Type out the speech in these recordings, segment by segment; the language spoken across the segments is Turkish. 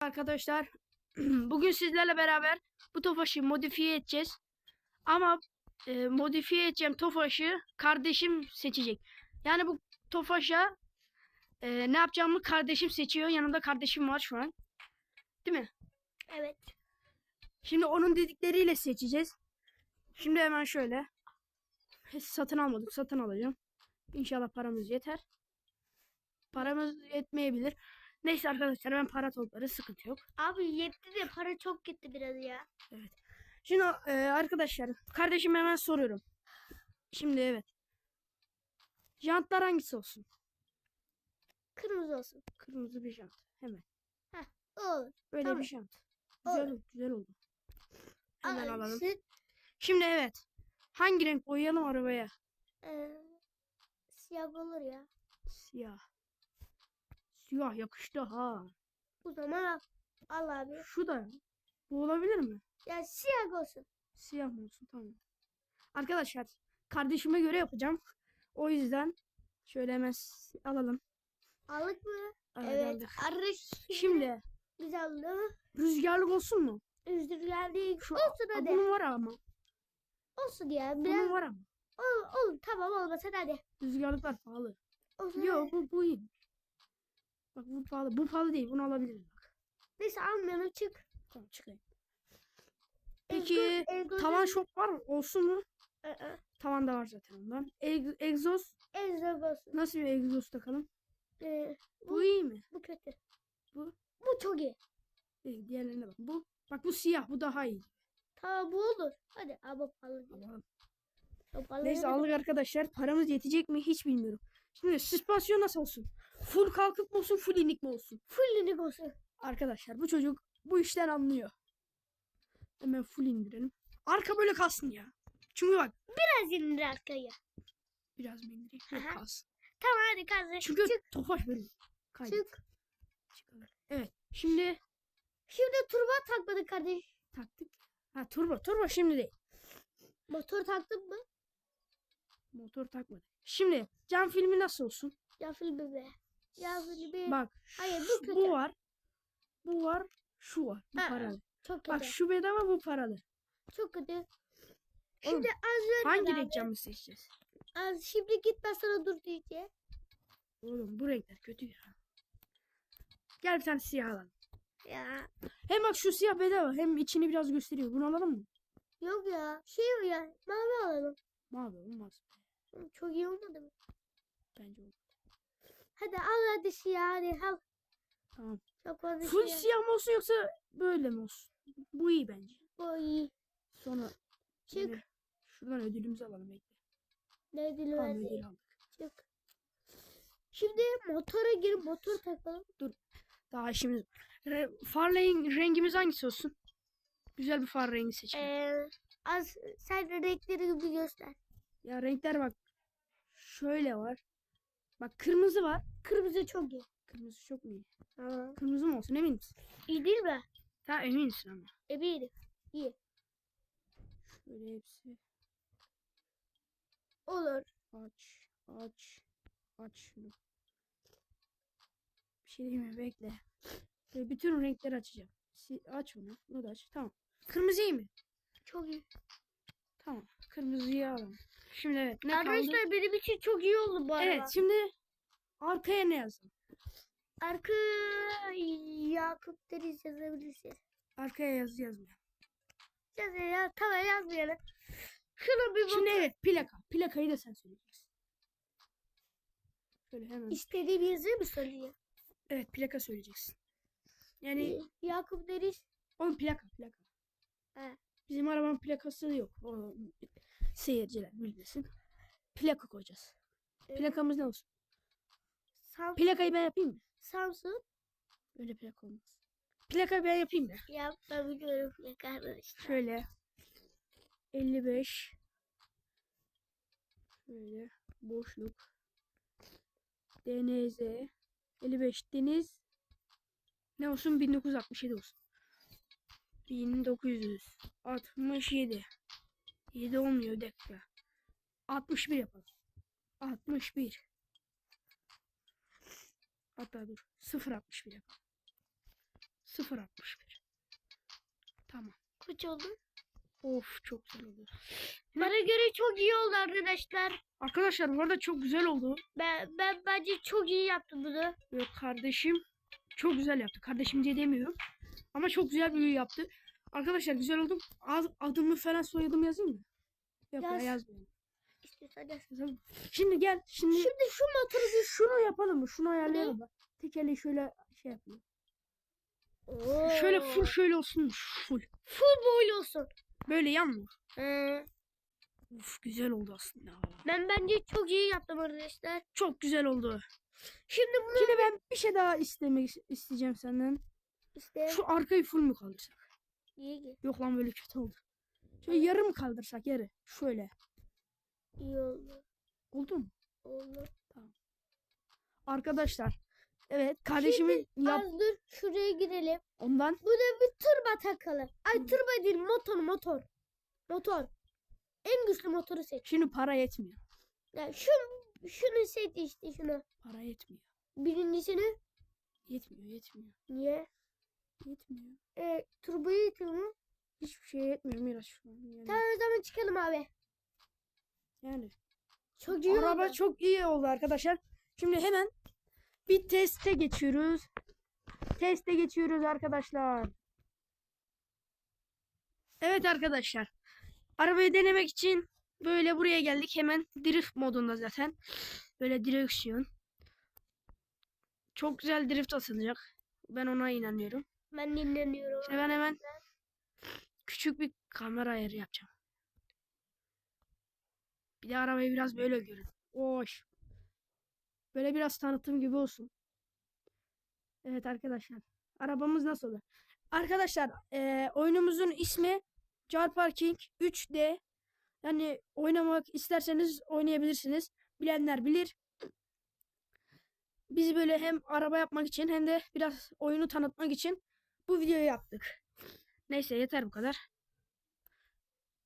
Arkadaşlar bugün sizlerle beraber bu Tofaş'ı modifiye edeceğiz. Ama e, modifiye edeceğim Tofaş'ı kardeşim seçecek. Yani bu Tofaş'a e, ne yapacağımı kardeşim seçiyor. Yanımda kardeşim var şu an. Değil mi? Evet. Şimdi onun dedikleriyle seçeceğiz. Şimdi hemen şöyle. Satın almadık. Satın alacağım. İnşallah paramız yeter. Paramız yetmeyebilir. Neyse arkadaşlar ben para topları sıkıntı yok. Abi yetti de para çok gitti biraz ya. Şimdi e, arkadaşlar kardeşim hemen soruyorum. Şimdi evet. Jantlar hangisi olsun? Kırmızı olsun. Kırmızı bir jant. Hemen. Olur. Böyle Tamam. bir jant. Güzel Olur. oldu. Güzel oldu. Hemen Aa, alalım. Süt. Şimdi evet. Hangi renk boyayalım arabaya? Ee, siyah olur ya. Siyah. Siyah yakıştı ha. O zaman al. Al abi. Şu da. Bu olabilir mi? Ya siyah olsun. Siyah mı olsun? Tamam. Arkadaşlar kardeşime göre yapacağım. O yüzden şöyle hemen alalım. Aldık mı? Evet. geldik. Arış. Şimdi Güzel oldu. rüzgarlık olsun mu? Üzdür geldik. Şu olsun hadi. bunun var ama. Olsun ya. Bunun Biraz var ama. ol, ol. Tamam olmasın hadi. Rüzgarlıklar pahalı. Olsun Yok bu, bu iyi. Bak bu pahalı. Bu pahalı değil. Bunu alabiliriz bak. Neyse almayalım çık. Tamam çıkayım. Peki egzoz- tavan şok var mı? Olsun mu? Aa, Tavan da var zaten ondan. Eg- egzoz. Egzoz. Nasıl bir egzoz takalım? Ee, Bu iyi mi? bu kötü. Bu? Bu çok iyi. İyi, diğerlerine bak. Bu. Bak bu siyah. Bu daha iyi. Tamam bu olur. Hadi ama pahalı. değil. Pahalı Neyse değil. aldık arkadaşlar. Paramız yetecek mi hiç bilmiyorum. Şimdi süspansiyon nasıl olsun? Full kalkıp mı olsun, full inik mi olsun? Full inik olsun. Arkadaşlar bu çocuk bu işten anlıyor. Hemen full indirelim. Arka böyle kalsın ya. Çünkü bak Biraz indir arkaya. biraz mı indireyim? Yok kalsın. Tamam hadi kazı. Çünkü Çık tofaş böyle. Kaydet. çık. Evet. Şimdi Şimdi turbo takmadık kardeş. taktık. Ha turbo. Turbo şimdi değil. Motor taktın mı? Motor takmadık. Şimdi cam filmi nasıl olsun? Ya filmi be. Ya filmi. Bak. Hayır, bu kötü. Bu var. Bu var. Şu var. Bu Aa, paralı. Çok kötü. Bak şu bedava bu paralı. Çok kötü. Şimdi az ver Hangi renk camı seçeceğiz? Az şimdi git ben sana dur diyeceğim. Oğlum bu renkler kötü ya. Gel bir tane siyah alalım. Ya Hem bak şu siyah bedava hem içini biraz gösteriyor. Bunu alalım mı? yok ya. Şey o ya. Mavi alalım. Mavi olmaz. Çok iyi olmadı mı? Bence olmaz. Hadi al hadi siyah hadi al. Tamam. Çok fazla Full siyah. siyah mı olsun yoksa böyle mi olsun? Bu iyi bence. Bu iyi. Sonra Çık. şuradan ödülümüzü alalım bekle. Ne dili Tamam ödül aldık. Çık. Şimdi motora gir motor takalım. Daha işimiz var. Re- far rengimiz hangisi olsun? Güzel bir far rengi seçelim. Ee, az sen renkleri gibi göster. Ya renkler bak. Şöyle var. Bak kırmızı var. Kırmızı çok iyi. Kırmızı çok iyi? Tamam. Kırmızı mı olsun emin misin? İyi değil mi? Tamam eminsin ama. Eminim. İyi. Şöyle hepsi. Olur. Aç. Aç. Aç şunu. Bir şey diyeyim mi? Bekle. Böyle bütün renkleri açacağım. Aç bunu. Bunu da aç. Tamam. Kırmızı iyi mi? Çok iyi. Tamam. Kırmızıyı alalım. Şimdi evet. Ne kaldı? Arkadaşlar benim için çok iyi oldu bu araba. Evet. Şimdi arkaya ne yazalım? Arka Yakup Deniz yazabilirsin. Arkaya yazı yazmayalım. Yaz ya. Tamam yazmayalım. Şuna bir bak. Şimdi evet plaka. Plakayı da sen söyleyeceksin. Şöyle hemen. İstediğim yazıyı mı söyleyeyim? Evet plaka söyleyeceksin. Yani Yakup Deniz. onun plaka plaka. He. Bizim arabanın plakası yok. O, seyirciler bilmesin. Plaka koyacağız. Evet. Plakamız ne olsun? Sam Plakayı ben yapayım mı? Samsun. Öyle plaka olmaz. Plakayı ben yapayım mı? Ya ben biliyorum plaka arkadaşlar. Şöyle. 55. Şöyle. Boşluk. DNZ. 55 deniz. Ne olsun? 1967 olsun. 1967. 7 olmuyor dakika. 61 yapalım. 61. Hatta dur. 061 yapalım. 0.61. Tamam. Kaç oldu? Of çok güzel oldu. Bana göre çok iyi oldu arkadaşlar. Arkadaşlar bu arada çok güzel oldu. Ben, ben bence çok iyi yaptım bunu. Yok kardeşim çok güzel yaptı. Kardeşim diye demiyorum. Ama çok güzel bir yaptı. Arkadaşlar güzel oldu. Az, adımı falan soyadımı yazayım mı? Yok ya Yaz. yazmayayım. İstiyorsan yaz. Şimdi gel. Şimdi, Şimdi şu motoru bir şunu yapalım mı? Şunu ayarlayalım mı? Tekerleği şöyle şey yapayım. Şöyle full şöyle olsun. Full. full boy olsun. Böyle yan mı? Hı. Uf güzel oldu aslında. Ben bence çok iyi yaptım arkadaşlar. Çok güzel oldu. Şimdi bunu Şimdi ben bir şey daha istemek isteyeceğim senden. işte Şu arkayı full mü kaldırsak? İyi, Yok lan böyle kötü oldu. Şöyle yarı mı kaldırsak yarı? Şöyle. iyi oldu. Oldu mu? Oldu. Arkadaşlar. Evet kardeşimin yap Az dur şuraya girelim. ondan Burada bir turba takalım. Ay turba değil motor motor. Motor. En güçlü motoru seç. şimdi para yetmiyor. Ya şu şunu seç işte şunu. Para yetmiyor. Birincisini Yetmiyor yetmiyor. niye? Yetmiyor. E, turboyu yetiyor mu? Hiçbir şey yetmiyor Miraç şu an. Yani, Tamam o zaman çıkalım abi. yani. Çok iyi Araba oldu. çok iyi oldu arkadaşlar. Şimdi hemen bir teste geçiyoruz. Teste geçiyoruz arkadaşlar. Evet arkadaşlar. Arabayı denemek için böyle buraya geldik. Hemen drift modunda zaten. Böyle direksiyon. Çok güzel drift atılacak. Ben ona inanıyorum. Ben dinleniyorum. Şimdi ben hemen küçük bir kamera ayarı yapacağım. Bir de arabayı biraz böyle görün. Hoş. Böyle biraz tanıtım gibi olsun. Evet arkadaşlar. Arabamız nasıl olur? Arkadaşlar eee, oyunumuzun ismi Car Parking 3D. Yani oynamak isterseniz oynayabilirsiniz. Bilenler bilir. Biz böyle hem araba yapmak için hem de biraz oyunu tanıtmak için bu videoyu yaptık. Neyse yeter bu kadar.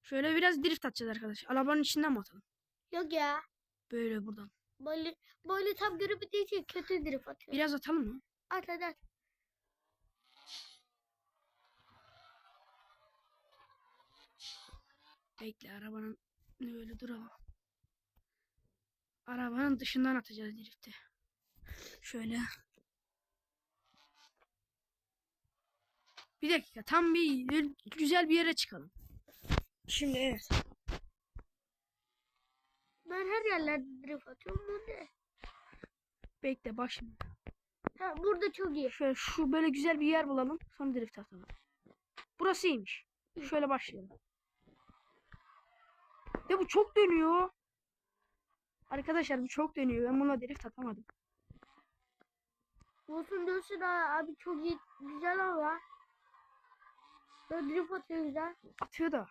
Şöyle biraz drift atacağız arkadaşlar. Arabanın içinden mi atalım? Yok ya. Böyle buradan. Böyle, böyle tam görüp için kötü drift atıyor. Biraz atalım mı? At hadi at. Bekle arabanın böyle duralım. Arabanın dışından atacağız drifti. Şöyle. Bir dakika tam bir güzel bir yere çıkalım. Şimdi evet. Ben her yerlerde drift atıyorum. Burada. Bekle bak şimdi. Ha, burada çok iyi. Şöyle şu böyle güzel bir yer bulalım. Sonra drift atalım. Burası iyiymiş. Şöyle başlayalım. Ya bu çok dönüyor. Arkadaşlar bu çok dönüyor. Ben buna drift atamadım. Olsun dönsün abi çok iyi. Güzel ama. Böyle drift atıyor güzel. Atıyor da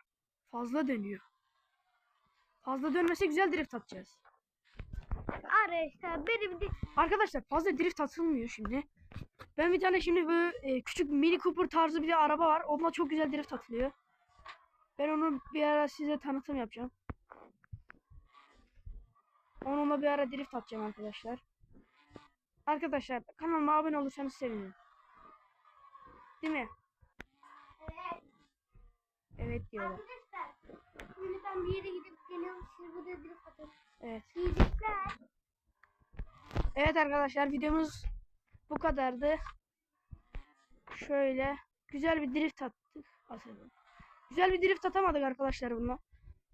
fazla dönüyor. Fazla dönmese güzel drift atacağız. Arkadaşlar benim de Arkadaşlar fazla drift atılmıyor şimdi. Ben bir tane şimdi böyle e, küçük Mini Cooper tarzı bir araba var. Onunla çok güzel drift atılıyor. Ben onu bir ara size tanıtım yapacağım. Onunla bir ara drift atacağım arkadaşlar. Arkadaşlar kanalıma abone olursanız sevinirim. Değil mi? Evet. Diyorlar. Arkadaşlar. Şimdi ben bir yere gidip geliyorum. Siz burada drift atın. Evet. Yiyecekler. Evet arkadaşlar videomuz bu kadardı. Şöyle güzel bir drift attık. Aslında. Güzel bir drift atamadık arkadaşlar bununla.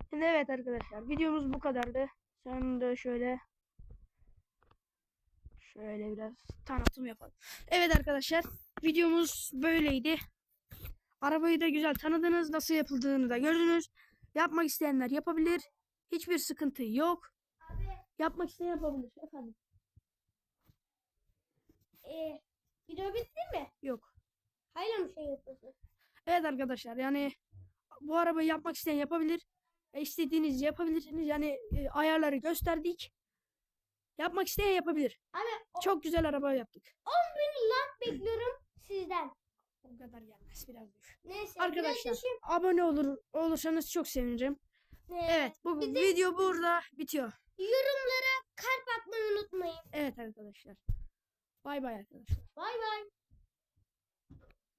Şimdi evet arkadaşlar videomuz bu kadardı. Sonra şöyle şöyle biraz tanıtım yapalım. Evet arkadaşlar videomuz böyleydi. Arabayı da güzel tanıdınız. Nasıl yapıldığını da gördünüz. Yapmak isteyenler yapabilir. Hiçbir sıkıntı yok. Abi. Yapmak isteyen yapabilir. Efendim. E, video bitti mi? Yok. Hala mı şey yapıyorsun? Evet arkadaşlar yani bu arabayı yapmak isteyen yapabilir. E, istediğiniz yapabilirsiniz. Yani e, ayarları gösterdik. Yapmak isteyen yapabilir. Abi o- Çok güzel araba yaptık. 10 bin like bekliyorum sizden. O kadar gelmez biraz düş. Neyse. Arkadaşlar biraz abone olur olursanız çok sevinirim. Ee, Evet bu de- video burada bitiyor. Yorumlara kalp atmayı unutmayın. Evet arkadaşlar. Bay bay arkadaşlar. Bay bay.